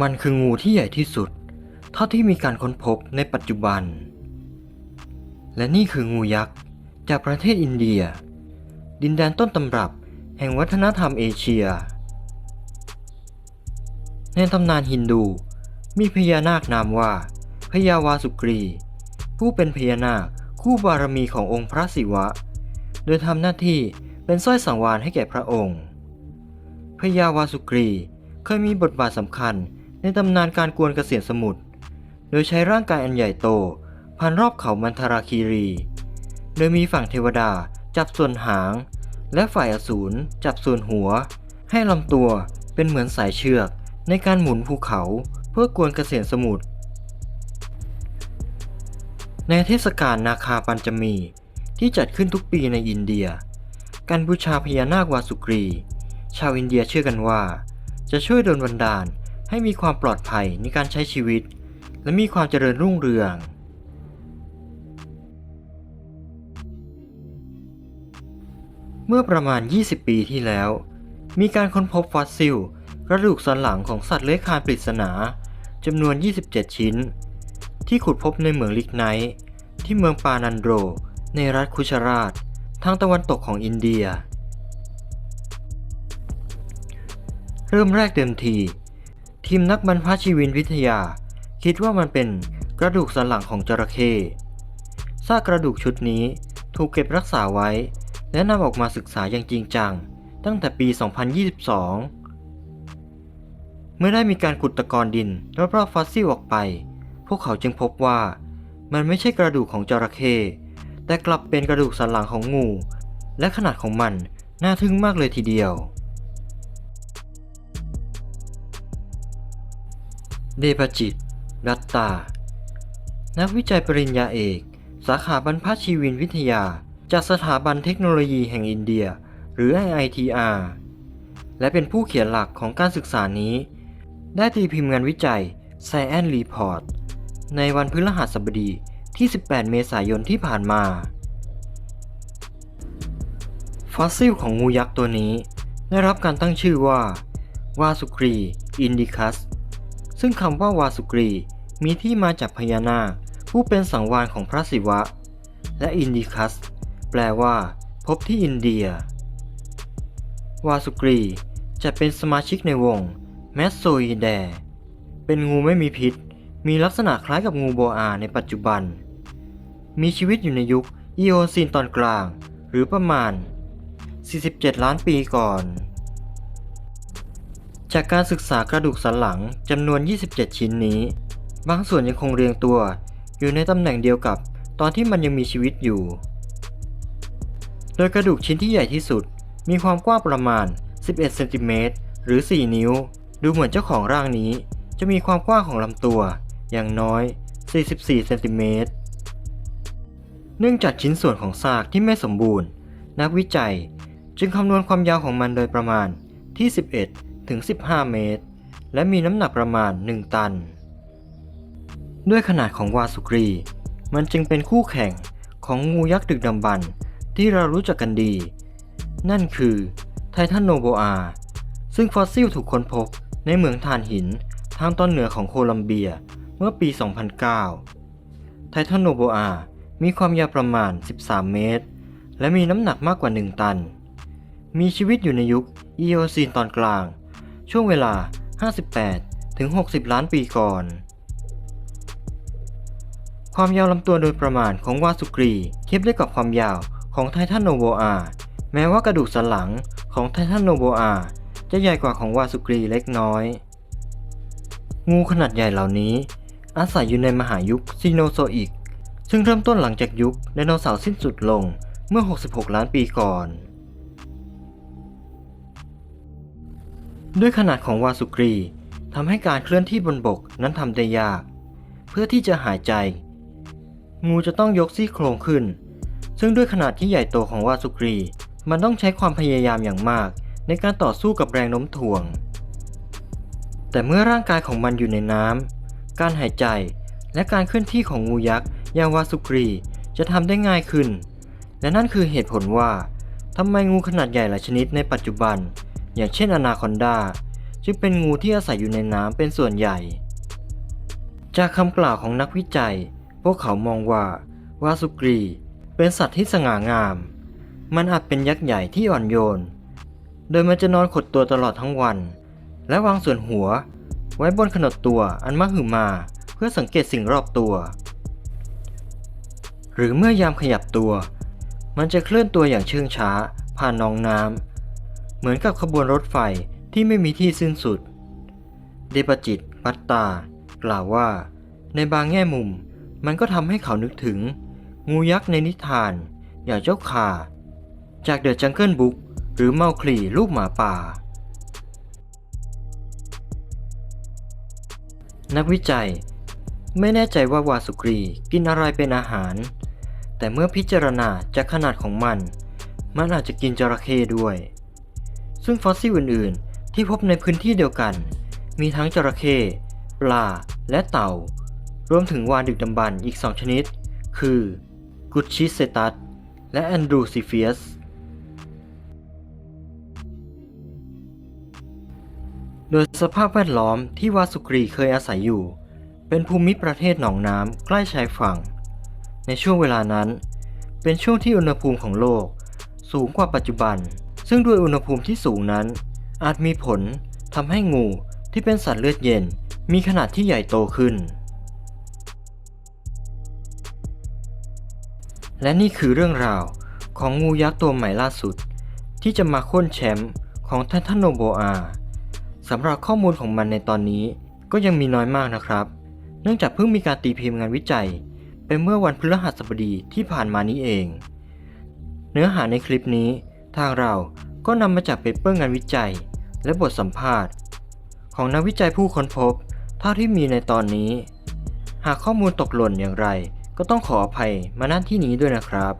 มันคืองูที่ใหญ่ที่สุด เท่าที่มีการค้นพบในปัจจุบัน และนี่คืองูยักษ์ จากประเทศอินเดีย ดินแดนต้นตำรับแห่งวัฒนธรรมเอเชีย ในตำนานฮินดูมีพญานาคนามว่าพญาวาสุกรี ผู้เป็นพญานาคคู่บารมีขององค์พระศิวะ โดยทำหน้าที่เป็นสร้อยสังวานให้แก่พระองค์พญาวาสุกรีเคยมีบทบาทสำคัญ ในตำนานการกวนเกษียณสมุทร โดยใช้ร่างกายอันใหญ่โต พันรอบเขามันทราคีรี โดยมีฝั่งเทวดาจับส่วนหาง และฝ่ายอสูรจับส่วนหัว ให้ลำตัวเป็นเหมือนสายเชือกในการหมุนภูเขาเพื่อกวนเกษียณสมุทร ในเทศกาลนาคาปัญจมีที่จัดขึ้นทุกปีในอินเดีย การบูชาพญานาควาสุกรี ชาวอินเดียเชื่อกันว่า จะช่วยดลบันดาล ให้มีความปลอดภัยในการใช้ชีวิต และมีความเจริญรุ่งเรือง เมื่อประมาณ 20 ปีที่แล้ว มีการค้นพบฟอสซิล กระดูกสันหลังของสัตว์เลื้อยคลานปริศนาจำนวน 27 ชิ้น ที่ขุดพบในเหมืองลิกไนท์ที่เมืองปานันโด ในรัฐคุชราช ทางตะวันตกของอินเดีย เริ่มแรกเดิมที ทีมนักบรรพชีวินวิทยา คิดว่ามันเป็นกระดูกสันหลังของจระเข้ซากกระดูกชุดนี้ถูกเก็บรักษาไว้ และนำออกมาศึกษาอย่างจริงจัง ตั้งแต่ปี 2022 เมื่อได้มีการขุดตะกอนดินรอบๆฟอสซิลออกไป พวกเขาจึงพบว่ามันไม่ใช่กระดูกของจระเข้แต่กลับเป็นกระดูกสันหลังของงู และขนาดของมันน่าทึ่งมากเลยทีเดียว เดปจิต รัตตา นักวิจัยปริญญาเอก สาขาบรรพชีวินวิทยา จากสถาบันเทคโนโลยีแห่งอินเดีย หรือ IITR และเป็นผู้เขียนหลักของการศึกษานี้ ได้ตีพิมพ์งานวิจัย Science Report ในวันพฤหัสบดีที่ 18 เมษายนที่ผ่านมา ฟอสซิลของงูยักษ์ตัวนี้ ได้รับการตั้งชื่อว่า วาสุกรี อินดิคัส ซึ่งคำว่าวาสุกรี มีที่มาจากพญานาคผู้เป็นสังวานของพระศิวะ และอินดิคัส แปลว่า พบที่อินเดีย วาสุกรีจะเป็นสมาชิกในวงแมสโซอีแด เป็นงูไม่มีพิษ มีลักษณะคล้ายกับงูโบอาในปัจจุบัน มีชีวิตอยู่ในยุคอีโอซีนตอนกลาง หรือประมาณ 47 ล้านปีก่อน จากการศึกษากระดูกสันหลังจำนวน 27 ชิ้นนี้ บางส่วนยังคงเรียงตัว อยู่ในตำแหน่งเดียวกับตอนที่มันยังมีชีวิตอยู่ โดยกระดูกชิ้นที่ใหญ่ที่สุด มีความกว้างประมาณ 11 เซนติเมตรหรือ 4 นิ้ว ดูเหมือนเจ้าของร่างนี้ จะมีความกว้างของลำตัว อย่างน้อย 44 เซนติเมตร เนื่องจากชิ้นส่วนของซากที่ไม่สมบูรณ์ นักวิจัยจึงคำนวณความยาวของมันโดยประมาณที่ 11 ถึง 15 เมตร และมีน้ำหนักประมาณ 1 ตัน ด้วยขนาดของวาสุกรี มันจึงเป็นคู่แข่งของงูยักษ์ดึกดำบรรพ์ที่เรารู้จักกันดี นั่นคือไททันโนโบอา ซึ่งฟอสซิลถูกค้นพบในเหมืองถ่านหินทางตอนเหนือของโคลัมเบียเมื่อปี 2009 ไททันโนโบอามีความยาวประมาณ 13 เมตร และมีน้ำหนักมากกว่า 1 ตัน มีชีวิตอยู่ในยุคอีโอซีนตอนกลาง ช่วงเวลา 58 ถึง 60 ล้านปีก่อน ความยาวลำตัวโดยประมาณของวาสุกรีเทียบได้กับความยาวของไททันโนโบอา แม้ว่ากระดูกสันหลังของไททันโนโบอา จะใหญ่กว่าของวาสุกรีเล็กน้อย งูขนาดใหญ่เหล่านี้ อาศัยอยู่ในมหายุคซีโนโซอิก ซึ่งเริ่มต้นหลังจากยุคไดโนเสาร์สิ้นสุดลงเมื่อ 66 ล้านปีก่อน ด้วยขนาดของวาสุกรีทำให้การเคลื่อนที่บนบกนั้นทำได้ยาก เพื่อที่จะหายใจ งูจะต้องยกซี่โครงขึ้น ซึ่งด้วยขนาดที่ใหญ่โตของวาสุกรี มันต้องใช้ความพยายามอย่างมาก ในการต่อสู้กับแรงโน้มถ่วง แต่เมื่อร่างกายของมันอยู่ในน้ำการหายใจและการเคลื่อนที่ของงูยักษ์อย่างวาสุกรีจะทำได้ง่ายขึ้น และนั่นคือเหตุผลว่าทำไมงูขนาดใหญ่หลายชนิดในปัจจุบัน อย่างเช่นอนาคอนดาจึงเป็นงูที่อาศัยอยู่ในน้ำเป็นส่วนใหญ่ จากคำกล่าวของนักวิจัย พวกเขามองว่าวาสุกรี เป็นสัตว์ที่สง่างาม มันอาจเป็นยักษ์ใหญ่ที่อ่อนโยน โดยมันจะนอนขดตัวตลอดทั้งวัน และวางส่วนหัว ไว้บนขนดตัวอันมหึมาเพื่อสังเกตสิ่งรอบตัว หรือเมื่อยามขยับตัว มันจะเคลื่อนตัวอย่างเชื่องช้า ผ่านนองน้ำ เหมือนกับขบวนรถไฟที่ไม่มีที่สิ้นสุด เดปจิตปัตตา กล่าวว่า ในบางแง่มุมมันก็ทำให้เขานึกถึง งูยักษ์ในนิทาน อย่างเจ้าข่า จากเดอะจังเกิลบุ๊กหรือเมาคลีลูกหมาป่า นักวิจัย ไม่แน่ใจว่าวาสุกรีกินอะไรเป็นอาหาร แต่เมื่อพิจารณาจากขนาดของมัน มันอาจจะกินจระเข้ด้วย ซึ่งฟอสซิลอื่น ๆ ที่พบในพื้นที่เดียวกัน มีทั้งจระเข้ปลา และเต่า รวมถึงวานดึกดำบรรพ์อีกสองชนิด คือกุชชิเซตัสและแอนดรูซิเฟียสโดยสภาพแวดล้อมที่วาสุกรีเคยอาศัยอยู่ เป็นภูมิประเทศหนองน้ำใกล้ชายฝั่ง ในช่วงเวลานั้น เป็นช่วงที่อุณหภูมิของโลก สูงกว่าปัจจุบัน ซึ่งด้วยอุณหภูมิที่สูงนั้น อาจมีผลทำให้งูที่เป็นสัตว์เลือดเย็นมีขนาดที่ใหญ่โตขึ้น และนี่คือเรื่องราวของงูยักษ์ตัวใหม่ล่าสุด ที่จะมาโค่นแชมป์ของทันทนโนโบอาสำหรับข้อมูลของมันในตอนนี้ก็ยังมีน้อยมากนะครับ เนื่องจากเพิ่งมีการตีพิมพ์งานวิจัยไปเมื่อวันพฤหัสบดีที่ผ่านมานี้เอง เนื้อหาในคลิปนี้ ทางเราก็นำมาจากเปเปอร์งานวิจัย และบทสัมภาษณ์ ของนักวิจัยผู้ค้นพบ เท่าที่มีในตอนนี้ หากข้อมูลตกหล่นอย่างไร ก็ต้องขออภัยมาณที่นี้ด้วยนะครับ